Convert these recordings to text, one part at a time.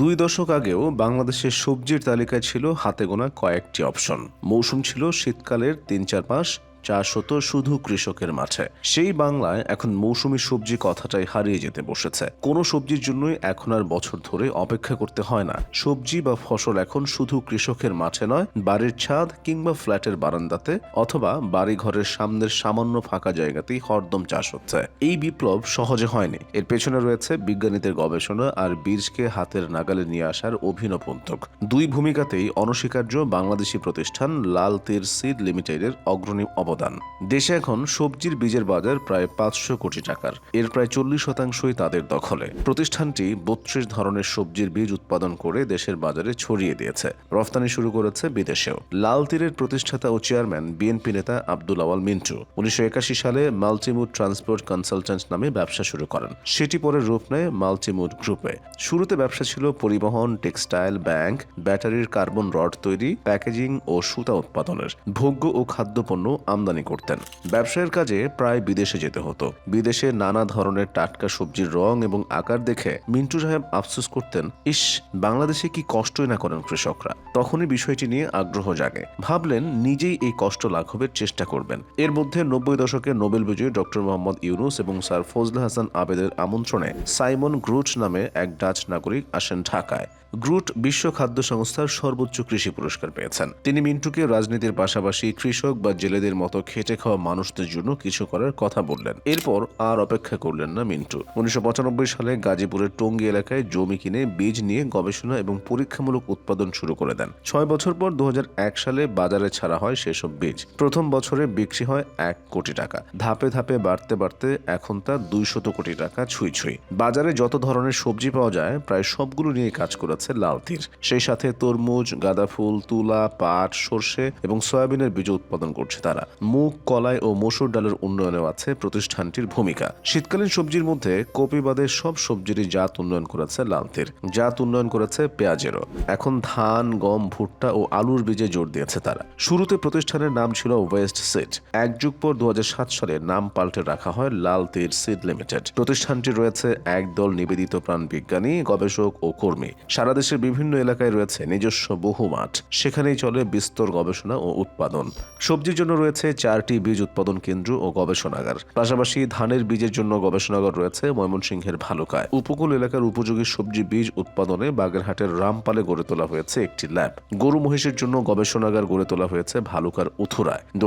দুই দশক আগেও বাংলাদেশের সবজির তালিকায় ছিল হাতে গোনা কয়েকটি অপশন। মৌসুম ছিল শীতকালের তিন চার মাস চাষ হতো শুধু কৃষকের মাঠে। সেই বাংলায় এখন মৌসুমী সবজি কথাটাই হারিয়ে যেতে বসেছে। কোনো সবজির জন্যই এখন আর বছর ধরে অপেক্ষা করতে হয় না। সবজি বা ফসল এখন শুধু কৃষকের মাঠে নয়, বাড়ির ছাদ কিংবা ফ্ল্যাটের বারান্দাতে অথবা বাড়ি ঘরের সামনের সামান্য ফাঁকা জায়গাতেই হরদম চাষ হচ্ছে। এই বিপ্লব সহজে হয়নি। এর পেছনে রয়েছে বিজ্ঞানীদের গবেষণা আর বীজকে হাতের নাগালে নিয়ে আসার অভিনব উদ্যোগ। দুই ভূমিকাতেই অনস্বীকার্য বাংলাদেশি প্রতিষ্ঠান লাল তীর সিড লিমিটেডের অগ্রণী অবদান। দেশে এখন সবজির বীজের বাজার প্রায় পাঁচশো কোটি টাকার। এর প্রায় চল্লিশ শতাংশই তাদের দখলে। প্রতিষ্ঠানটি বত্রিশ ধরনের সবজির বীজ উৎপাদন করে দেশের বাজারে ছড়িয়ে দিয়েছে। রফতানি শুরু করেছে বিদেশেও। লাল তীরের প্রতিষ্ঠাতা ও চেয়ারম্যান বিএনপি নেতা আব্দুল আওয়াল মিন্টু উনিশশো একাশি সালে মাল্টিমুড ট্রান্সপোর্ট কনসালট্যান্ট নামে ব্যবসা শুরু করেন। সেটি পরে রূপ নেয় মাল্টিমুড গ্রুপে। শুরুতে ব্যবসা ছিল পরিবহন, টেক্সটাইল, ব্যাংক, ব্যাটারির কার্বন রড তৈরি, প্যাকেজিং ও সুতা উৎপাদনের। ভোগ্য ও খাদ্যপণ্য আমদানি করতেন। ব্যবসায়ের কাজে প্রায় বিদেশে যেতে হতো। বিদেশে নানা ধরনের টাটকা সবজির রং এবং আকার দেখে মিন্টু সাহেব আফসোস করতেন, ইস, বাংলাদেশে কি কষ্টই না করেন কৃষকরা? তখনই বিষয়টি নিয়ে আগ্রহ জাগে। ভাবলেন, নিজেই এই কষ্ট লাঘবের চেষ্টা করবেন। এর মধ্যে নব্বই দশকে নোবেল বিজয়ী ডক্টর মোহাম্মদ ইউনুস এবং স্যার ফজলে হাসান আবেদের আমন্ত্রণে সাইমন গ্রুট নামে এক ডাচ নাগরিক আসেন ঢাকায়। গ্রুট বিশ্ব খাদ্য সংস্থার সর্বোচ্চ কৃষি পুরস্কার পেয়েছেন। তিনি মিন্টুকে রাজনীতির পাশাপাশি কৃষক বা জেলেদের মতো খেটে খাওয়া মানুষদের জন্য কিছু করার কথা বললেন। এরপর আর অপেক্ষা করলেন না মিন্টু। উনিশশো পঁচানব্বই সালে গাজীপুরের টঙ্গী এলাকায় জমি কিনে বীজ নিয়ে গবেষণা এবং পরীক্ষামূলক উৎপাদন শুরু করে দেন। ছয় বছর পর দু হাজার এক সালে বাজারে ছাড়া হয় সেসব বীজ। প্রথম বছরে বিক্রি হয় এক কোটি টাকা। ধাপে ধাপে বাড়তে বাড়তে এখন তা দুইশত কোটি টাকা ছুঁই ছুঁই। বাজারে যত ধরনের সবজি পাওয়া যায়, প্রায় সবগুলো নিয়ে কাজ করেছে লাল তীর। সেই সাথে তরমুজ গাঁদা ফুল তুলা, পাট, সর্ষে এবং সয়াবিনের বীজ উৎপাদন করছে তারা। মুগ, কলাই ও মসুর ডালের উন্নয়নেও আছে প্রতিষ্ঠানটির ভূমিকা। শীতকালীন সবজির মধ্যে কপি বাদে সব সবজিরই জাত উন্নয়ন করেছে লাল তীর জাত উন্নয়ন করেছে পেঁয়াজেরও। এখন ধান, গম, ভুট্টা ও আলুর বীজে জোর দিয়েছে তারা। শুরুতে প্রতিষ্ঠানের নাম ছিল ওয়েস্ট সিড। এক যুগ পর দু সালে নাম পাল্টে রাখা হয় লাল তীর সিড লিমিটেড। প্রতিষ্ঠানটি রয়েছে একদল নিবেদিত প্রাণ বিজ্ঞানী, গবেষক ও কর্মী। সারা দেশের বিভিন্ন এলাকায় রয়েছে নিজস্ব বহু মাঠ। সেখানেই চলে বিস্তর গবেষণা ও উৎপাদন। সবজির জন্য রয়েছে চারটি বীজ উৎপাদন কেন্দ্র ও গবেষণাগার। পাশাপাশি ধানের বীজের জন্য গবেষণাগার রয়েছে ময়মনসিংহের ভালুকায়। উপকূল এলাকার উপযোগী সবজি বীজ উৎপাদনে বাগেরহাটের রামপালে গড়ে তোলা হয়েছে একটি ল্যাব। গরু মহিষের জন্য গবেষণাগার গড়ে তোলা হয়েছে ভালুকার উথুরায়। দু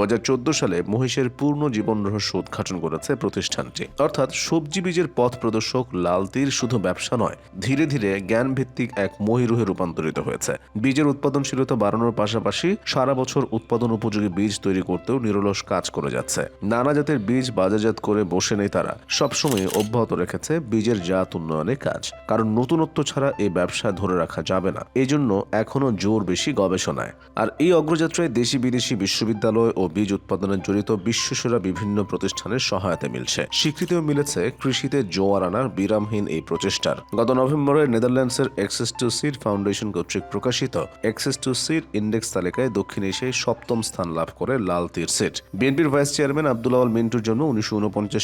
সালে মহিষের পূর্ণ জীবন রহস্য উদ্ঘাটন করেছে প্রতিষ্ঠানটি। অর্থাৎ সবজি বীজের পথ প্রদর্শক লাল তীর শুধু ব্যবসা নয়, ধীরে ধীরে জ্ঞান ভিত্তিক এক মহিরুহে রূপান্তরিত হয়েছে। বীজের উৎপাদনশীলতা বাড়ানোর পাশাপাশি সারা বছর উৎপাদন উপযোগী বীজ তৈরি করতেও নিরলস কাজ করে যাচ্ছে। নানা জাতের বীজ বাজারজাত করে বসে নেই তারা। সবসময় অব্যাহত রেখেছে বীজের জাত উন্নয়নে কাজ। কারণ নতুনত্ব ছাড়া এই ব্যবসা ধরে রাখা যাবে না। এই জন্য এখনও জোর বেশি গবেষণায়। আর এই অগ্রযাত্রায় দেশি বিদেশি বিশ্ববিদ্যালয় ও বীজ উৎপাদনে জড়িত বিশ্বসেরা বিভিন্ন প্রতিষ্ঠানের সহায়তা মিলছে। স্বীকৃতিও মিলেছে কৃষিতে জোয়ার আনার বিরামহীন এই প্রচেষ্টার। গত নভেম্বরে নেদারল্যান্ডসের এক্সেস টু সিড ফাউন্ডেশন কর্তৃক প্রকাশিত এক্সেস টু সিড ইন্ডেক্স তালিকায় দক্ষিণ এশিয়ায় সপ্তম স্থান লাভ করে লাল তীর সিট বিএনপির ভাইস চেয়ারম্যান আব্দুল আওয়াল মিন্টুর জন্য উনিশশো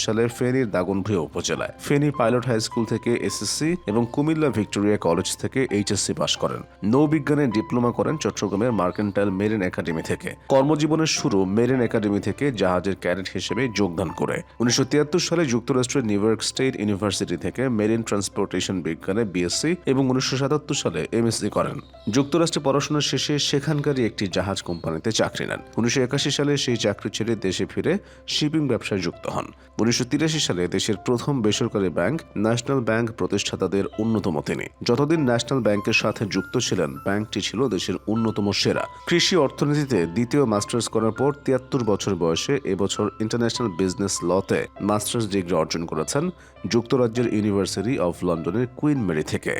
সালে ফেনীর দাগনভূঞা উপজেলায়। ফেনী পাইলট হাই স্কুল থেকে এসএসসি এবং কুমিল্লা ভিক্টোরিয়া কলেজ থেকে এইচএসসি পাশ করেন। নৌবিজ্ঞানে ডিপ্লোমা করেন চট্টগ্রামের মার্কেন্টাইল মেরিন একাডেমি থেকে। কর্মজীবনের শুরু মেরিন একাডেমি থেকে জাহাজের ক্যাডেট হিসেবে যোগদান করে। উনিশশো তিয়াত্তর সালে যুক্তরাষ্ট্রের নিউ ইয়র্ক স্টেট ইউনিভার্সিটি থেকে মেরিন ট্রান্সপোর্টেশন বিজ্ঞানে বিএসসি এবং উনিশশো সাতাত্তর সালে এমএসসি করেন। যুক্তরাষ্ট্রে পড়াশোনা শেষে সেখানকারই একটি জাহাজ কোম্পানিতে চাকরি নেন। উনিশশো একাশি সালে সেই চাকরি ছেড়ে দেশে ফিরে শিপিং ব্যবসায় যুক্ত হন। উনিশশো তিরাশি সালে দেশের প্রথম বেসরকারি ব্যাংক ন্যাশনাল ব্যাংক প্রতিষ্ঠাতাদের অন্যতম তিনি। যতদিন ন্যাশনাল ব্যাংকের সাথে যুক্ত ছিলেন, ব্যাংকটি ছিল দেশের অন্যতম সেরা। কৃষি অর্থনীতিতে দ্বিতীয় মাস্টার্স করার পর তিয়াত্তর বছর বয়সে এবছর ইন্টারন্যাশনাল বিজনেস লতে মাস্টার্স ডিগ্রি অর্জন করেছেন যুক্তরাজ্যের ইউনিভার্সিটি অফ লন্ডনের কুইন মেরি থেকে।